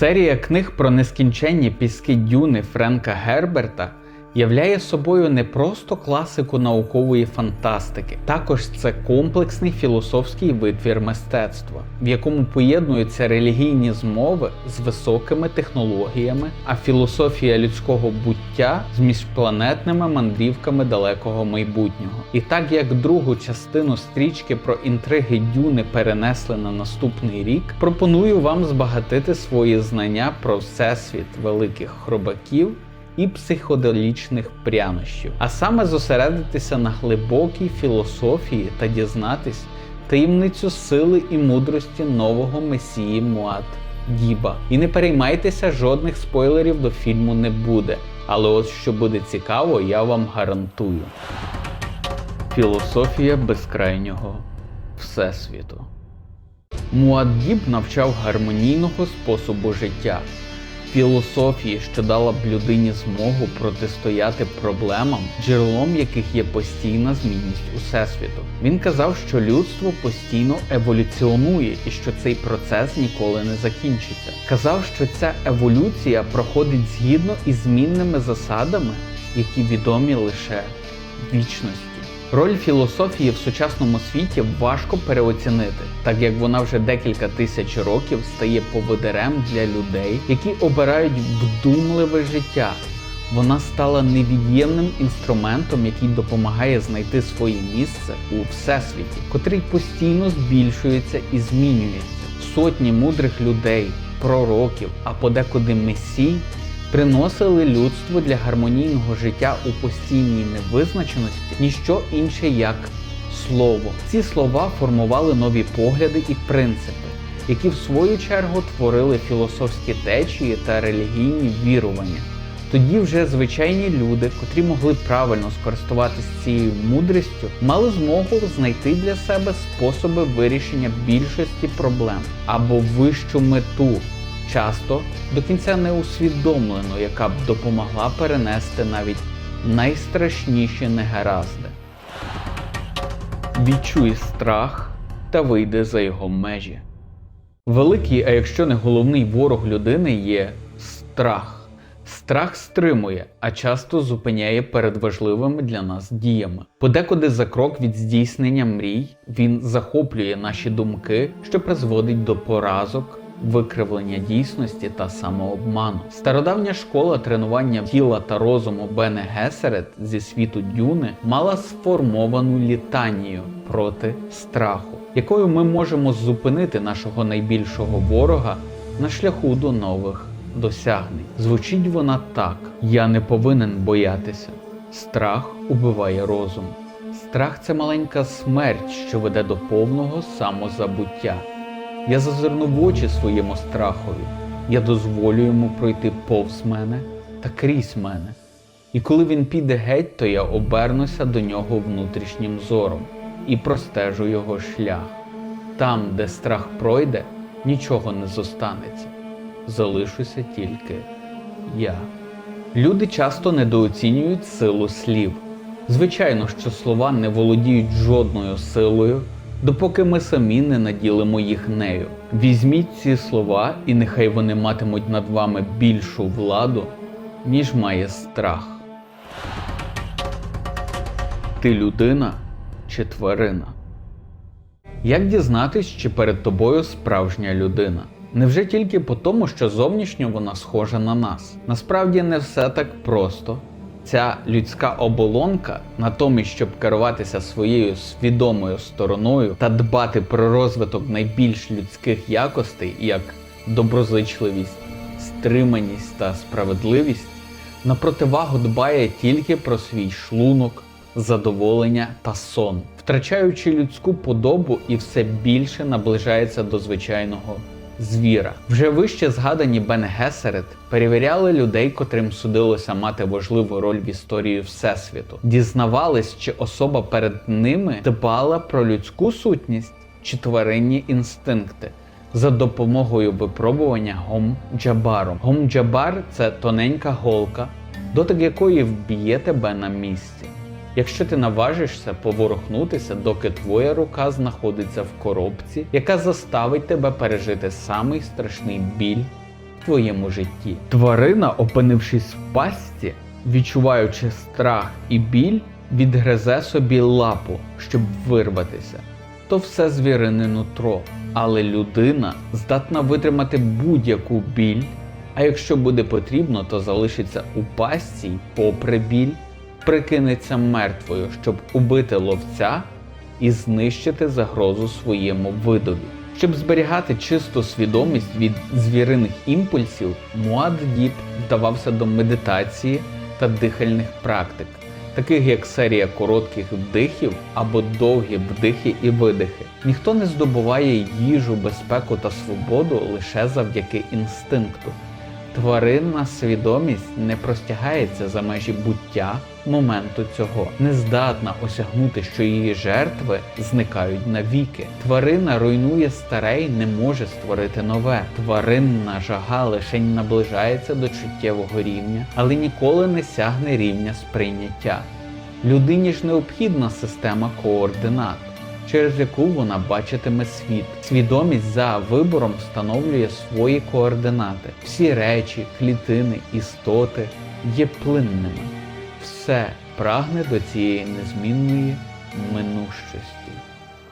Серія книг про нескінченні піски дюни Френка Герберта являє собою не просто класику наукової фантастики, також це комплексний філософський витвір мистецтва, в якому поєднуються релігійні змови з високими технологіями, а філософія людського буття з міжпланетними мандрівками далекого майбутнього. І так як другу частину стрічки про інтриги дюни перенесли на наступний рік, пропоную вам збагатити свої знання про всесвіт великих хробаків і психоделічних прянощів, а саме зосередитися на глибокій філософії та дізнатись таємницю сили і мудрості нового месії Муат Діба. І не переймайтеся, жодних спойлерів до фільму не буде. Але от що буде цікаво, я вам гарантую. Філософія безкрайнього всесвіту. Муаддіб навчав гармонійного способу життя, філософії, що дала б людині змогу протистояти проблемам, джерелом яких є постійна змінність усесвіту. Він казав, що людство постійно еволюціонує і що цей процес ніколи не закінчиться. Казав, що ця еволюція проходить згідно із змінними засадами, які відомі лише вічності. Роль філософії в сучасному світі важко переоцінити, так як вона вже декілька тисяч років стає поводирем для людей, які обирають вдумливе життя. Вона стала невід'ємним інструментом, який допомагає знайти своє місце у всесвіті, котрий постійно збільшується і змінюється. Сотні мудрих людей, пророків, а подекуди месій приносили людству для гармонійного життя у постійній невизначеності ніщо інше як слово. Ці слова формували нові погляди і принципи, які в свою чергу творили філософські течії та релігійні вірування. Тоді вже звичайні люди, котрі могли правильно скористуватися цією мудрістю, мали змогу знайти для себе способи вирішення більшості проблем або вищу мету, часто до кінця не усвідомлено, яка б допомогла перенести навіть найстрашніші негаразди. Відчуй страх та вийди за його межі. Великий, а якщо не головний ворог людини, є страх. Страх стримує, а часто зупиняє перед важливими для нас діями. Подекуди за крок від здійснення мрій він захоплює наші думки, що призводить до поразок, викривлення дійсності та самообману. Стародавня школа тренування тіла та розуму Бене Гесерет зі світу Дюни мала сформовану літанію проти страху, якою ми можемо зупинити нашого найбільшого ворога на шляху до нових досягнень. Звучить вона так: я не повинен боятися. Страх убиває розум. Страх це маленька смерть, що веде до повного самозабуття. Я зазирну в очі своєму страхові, я дозволю йому пройти повз мене та крізь мене. І коли він піде геть, то я обернуся до нього внутрішнім зором і простежу його шлях. Там, де страх пройде, нічого не зостанеться. Залишуся тільки я. Люди часто недооцінюють силу слів. Звичайно, що слова не володіють жодною силою, допоки ми самі не наділимо їх нею. Візьміть ці слова, і нехай вони матимуть над вами більшу владу, ніж має страх. Ти людина чи тварина? Як дізнатись, чи перед тобою справжня людина? Невже тільки по тому, що зовнішньо вона схожа на нас? Насправді не все так просто. Ця людська оболонка, натомість, щоб керуватися своєю свідомою стороною та дбати про розвиток найбільш людських якостей, як доброзичливість, стриманість та справедливість, на противагу дбає тільки про свій шлунок, задоволення та сон, втрачаючи людську подобу і все більше наближається до звичайного звіра. Вже вище згадані Бен Гесерет перевіряли людей, котрим судилося мати важливу роль в історії Всесвіту, дізнавались, чи особа перед ними дбала про людську сутність чи тваринні інстинкти. За допомогою випробування гом-джабаром. Гом-джабар це тоненька голка, дотик якої вб'є тебе на місці. Якщо ти наважишся поворухнутися, доки твоя рука знаходиться в коробці, яка заставить тебе пережити самий страшний біль в твоєму житті. Тварина, опинившись в пастці, відчуваючи страх і біль, відгризе собі лапу, щоб вирватися. То все звірине нутро, але людина здатна витримати будь-яку біль, а якщо буде потрібно, то залишиться у пастці попри біль, прикинеться мертвою, щоб убити ловця і знищити загрозу своєму видові. Щоб зберігати чисту свідомість від звіриних імпульсів, Муаддіб вдавався до медитації та дихальних практик, таких як серія коротких вдихів або довгі вдихи і видихи. Ніхто не здобуває їжу, безпеку та свободу лише завдяки інстинкту. Тваринна свідомість не простягається за межі буття моменту цього, не здатна осягнути, що її жертви зникають навіки. Тварина руйнує старе і не може створити нове. Тваринна жага лише наближається до чуттєвого рівня, але ніколи не сягне рівня сприйняття. Людині ж необхідна система координат через яку вона бачитиме світ. Свідомість за вибором встановлює свої координати. Всі речі, клітини, істоти є плинними. Все прагне до цієї незмінної минущості.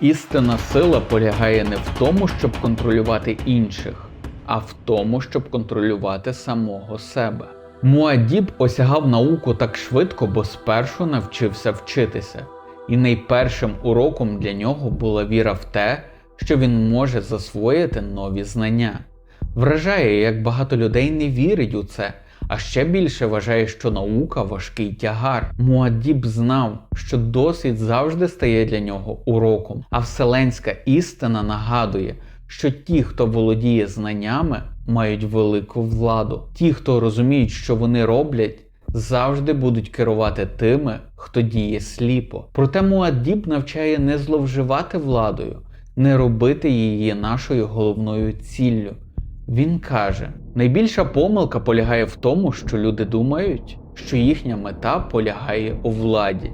Істинна сила полягає не в тому, щоб контролювати інших, а в тому, щоб контролювати самого себе. Муадіб осягав науку так швидко, бо спершу навчився вчитися і найпершим уроком для нього була віра в те, що він може засвоїти нові знання. Вражає, як багато людей не вірить у це, а ще більше вважає, що наука важкий тягар. Муадіб знав, що досвід завжди стає для нього уроком, а вселенська істина нагадує, що ті, хто володіє знаннями, мають велику владу. Ті, хто розуміють, що вони роблять, завжди будуть керувати тими, хто діє сліпо. Проте Муаддіб навчає не зловживати владою, не робити її нашою головною ціллю. Він каже: найбільша помилка полягає в тому, що люди думають, що їхня мета полягає у владі,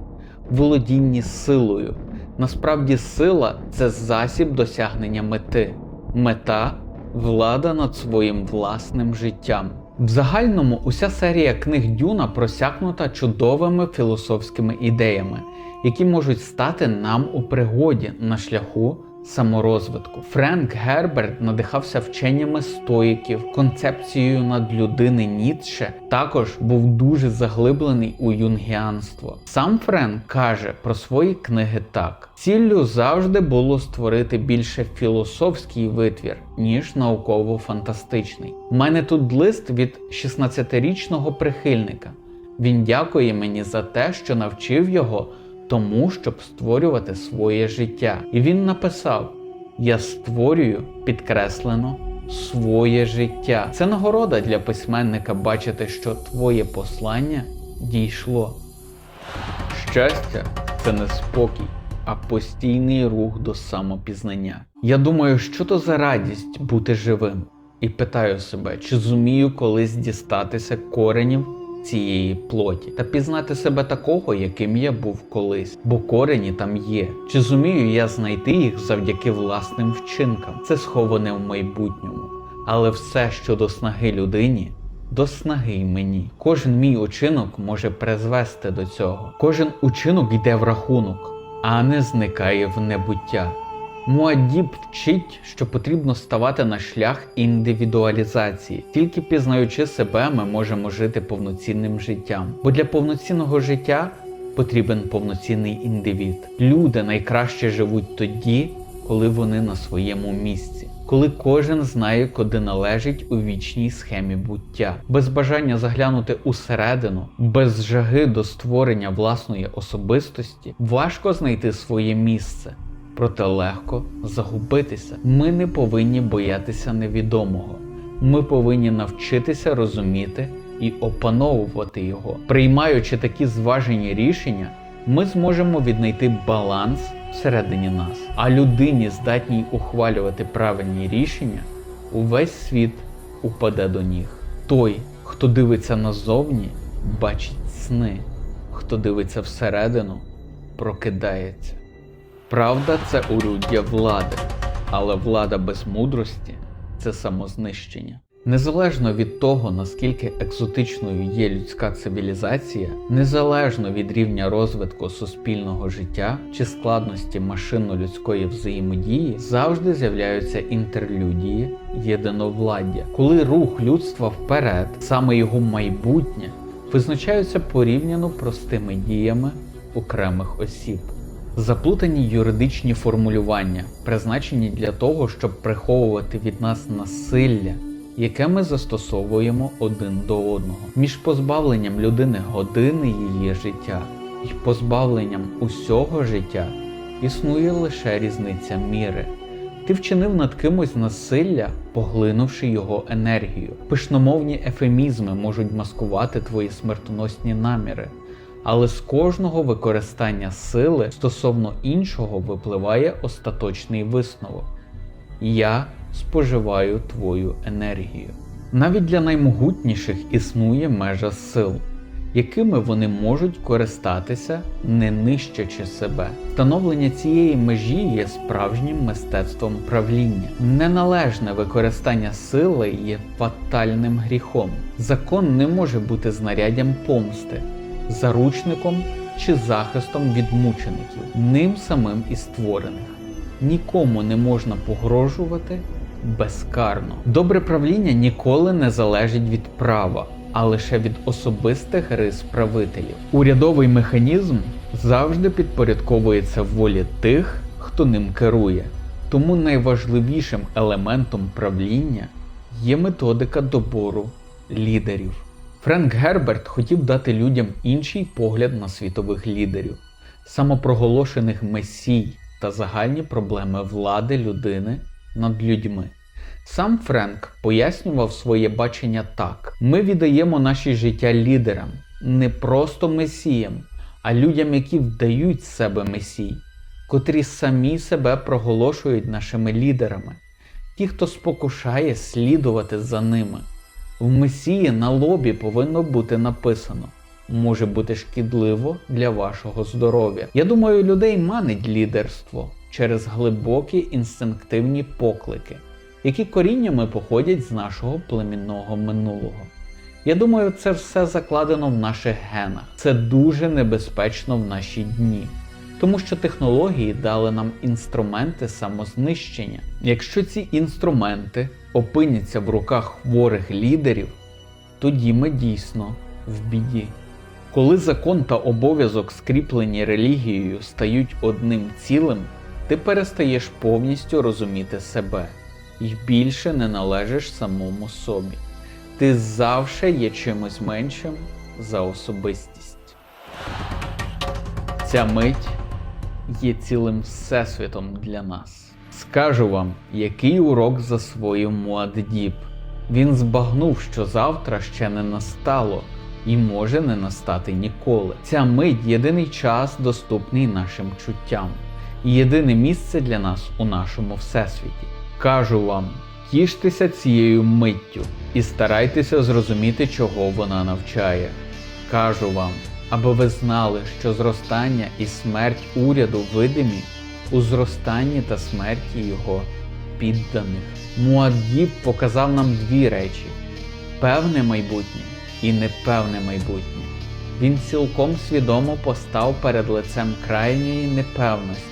володінні силою. Насправді, сила це засіб досягнення мети, мета влада над своїм власним життям. В загальному уся серія книг Дюна просякнута чудовими філософськими ідеями, які можуть стати нам у пригоді на шляху саморозвитку. Френк Герберт надихався вченнями стоїків, концепцією надлюдини Ніцше, також був дуже заглиблений у юнгіанство. Сам Френк каже про свої книги так: ціллю завжди було створити більше філософський витвір, ніж науково-фантастичний. У мене тут лист від 16-річного прихильника. Він дякує мені за те, що навчив його тому, щоб створювати своє життя. І він написав: Я створюю підкреслено своє життя. Це нагорода для письменника бачити, що твоє послання дійшло. Щастя це не спокій, а постійний рух до самопізнання. Я думаю, що то за радість бути живим, і питаю себе, чи зумію колись дістатися коренів цієї плоті та пізнати себе такого, яким я був колись, бо корені там є. Чи зумію я знайти їх завдяки власним вчинкам? Це сховане в майбутньому. Але все, що до снаги людині, до снаги й мені. Кожен мій учинок може призвести до цього. Кожен учинок йде в рахунок, а не зникає в небуття. Муадіб вчить, що потрібно ставати на шлях індивідуалізації. Тільки пізнаючи себе, ми можемо жити повноцінним життям. Бо для повноцінного життя потрібен повноцінний індивід. Люди найкраще живуть тоді, коли вони на своєму місці, коли кожен знає, куди належить у вічній схемі буття, без бажання заглянути усередину, без жаги до створення власної особистості, важко знайти своє місце проте легко загубитися. Ми не повинні боятися невідомого. Ми повинні навчитися розуміти і опановувати його. Приймаючи такі зважені рішення, ми зможемо віднайти баланс всередині нас. А людині, здатній ухвалювати правильні рішення, увесь світ упаде до ніг. Той, хто дивиться назовні, бачить сни, хто дивиться всередину, прокидається. Правда це оруддя влади, але влада без мудрості це самознищення. Незалежно від того, наскільки екзотичною є людська цивілізація, незалежно від рівня розвитку суспільного життя чи складності машинно-людської взаємодії, завжди з'являються інтерлюдії, єдиновладдя, коли рух людства вперед, саме його майбутнє, визначаються порівняно простими діями окремих осіб. Заплутані юридичні формулювання, призначені для того, щоб приховувати від нас насилля, яке ми застосовуємо один до одного, між позбавленням людини години її життя і позбавленням усього життя існує лише різниця міри. Ти вчинив над кимось насилля, поглинувши його енергію. Пишномовні ефемізми можуть маскувати твої смертоносні наміри, але з кожного використання сили стосовно іншого випливає остаточний висновок. Я споживаю твою енергію. Навіть для наймогутніших існує межа сил, якими вони можуть користатися, не нищачи себе. Встановлення цієї межі є справжнім мистецтвом правління. Неналежне використання сили є фатальним гріхом. Закон не може бути знаряддям помсти, заручником чи захистом від мучеників, ним самим і створених. Нікому не можна погрожувати безкарно. Добре правління ніколи не залежить від права, а лише від особистих рис правителів. Урядовий механізм завжди підпорядковується волі тих, хто ним керує. Тому найважливішим елементом правління є методика добору лідерів. Френк Герберт хотів дати людям інший погляд на світових лідерів, самопроголошених месій та загальні проблеми влади людини над людьми. Сам Френк пояснював своє бачення так: ми віддаємо наші життя лідерам, не просто месіям, а людям, які вдають себе месій, котрі самі себе проголошують нашими лідерами, ті, хто спокушає слідувати за ними. В месії на лобі повинно бути написано. Може бути шкідливо для вашого здоров'я. Я думаю, людей манить лідерство через глибокі інстинктивні поклики, які коріннями походять з нашого племінного минулого. Я думаю, це все закладено в наших генах. Це дуже небезпечно в наші дні, тому що технології дали нам інструменти самознищення. Якщо ці інструменти опиняться в руках хворих лідерів, тоді ми дійсно в біді. Коли закон та обов'язок, скріплені релігією, стають одним цілим, ти перестаєш повністю розуміти себе і більше не належиш самому собі. Ти завше є чимось меншим за особистість. Ця мить є цілим всесвітом для нас. Скажу вам, який урок засвоїв Муаддіб. Він збагнув, що завтра ще не настало і може не настати ніколи. Ця мить єдиний час, доступний нашим чуттям, і єдине місце для нас у нашому всесвіті. Кажу вам, тіштеся цією миттю і старайтеся зрозуміти, чого вона навчає. Кажу вам, аби ви знали, що зростання і смерть уряду видимі у зростанні та смерті його підданих. Муаддіб показав нам дві речі: певне майбутнє і непевне майбутнє. Він цілком свідомо постав перед лицем крайньої непевності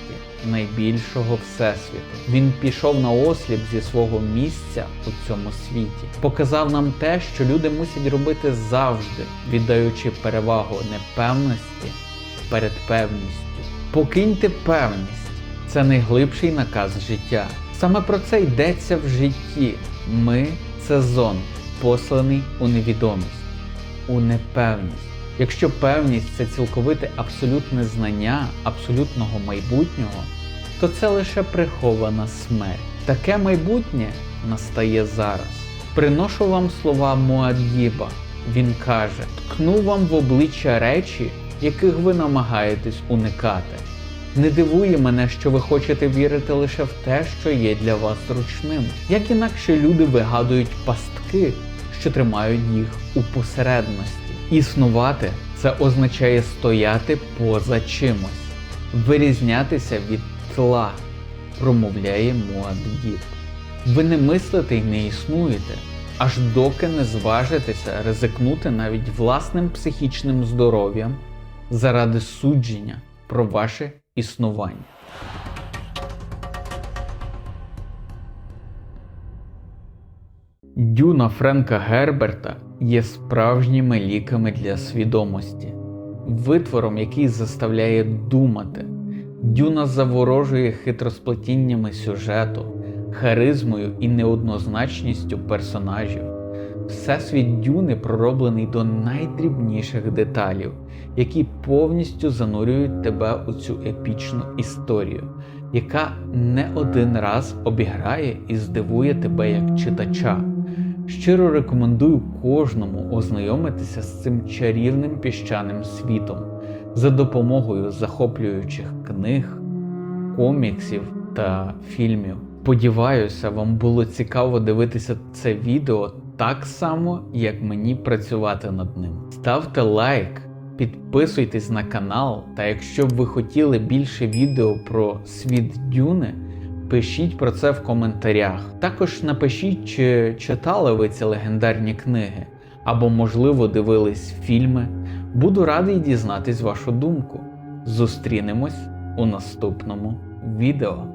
найбільшого всесвіту. Він пішов на осліп зі свого місця у цьому світі, показав нам те, що люди мусять робити завжди, віддаючи перевагу непевності перед певністю. Покиньте певність це найглибший наказ життя. Саме про це йдеться в житті. Ми це зон, посланий у невідомість, у непевність. Якщо певність це цілковите абсолютне знання абсолютного майбутнього, то це лише прихована смерть. Таке майбутнє настає зараз. Приношу вам слова Муад'їба. Він каже: ткну вам в обличчя речі, яких ви намагаєтесь уникати. Не дивує мене, що ви хочете вірити лише в те, що є для вас зручним. Як інакше люди вигадують пастки, що тримають їх у посередності. Існувати це означає стояти поза чимось, вирізнятися від тла, промовляє Муаддіб. Ви не мислите й не існуєте, аж доки не зважитеся ризикнути навіть власним психічним здоров'ям заради судження про ваше існування. Дюна Френка Герберта є справжніми ліками для свідомості, витвором, який заставляє думати. Дюна заворожує хитросплетіннями сюжету, харизмою і неоднозначністю персонажів. Всесвіт Дюни пророблений до найдрібніших деталів, які повністю занурюють тебе у цю епічну історію, яка не один раз обіграє і здивує тебе як читача. Щиро рекомендую кожному ознайомитися з цим чарівним піщаним світом за допомогою захоплюючих книг, коміксів та фільмів. Сподіваюся, вам було цікаво дивитися це відео так само, як мені працювати над ним. Ставте лайк, підписуйтесь на канал, та якщо б ви хотіли більше відео про світ Дюни, пишіть про це в коментарях. Також напишіть, чи читали ви ці легендарні книги, або, можливо, дивились фільми. Буду радий дізнатись вашу думку. Зустрінемось у наступному відео.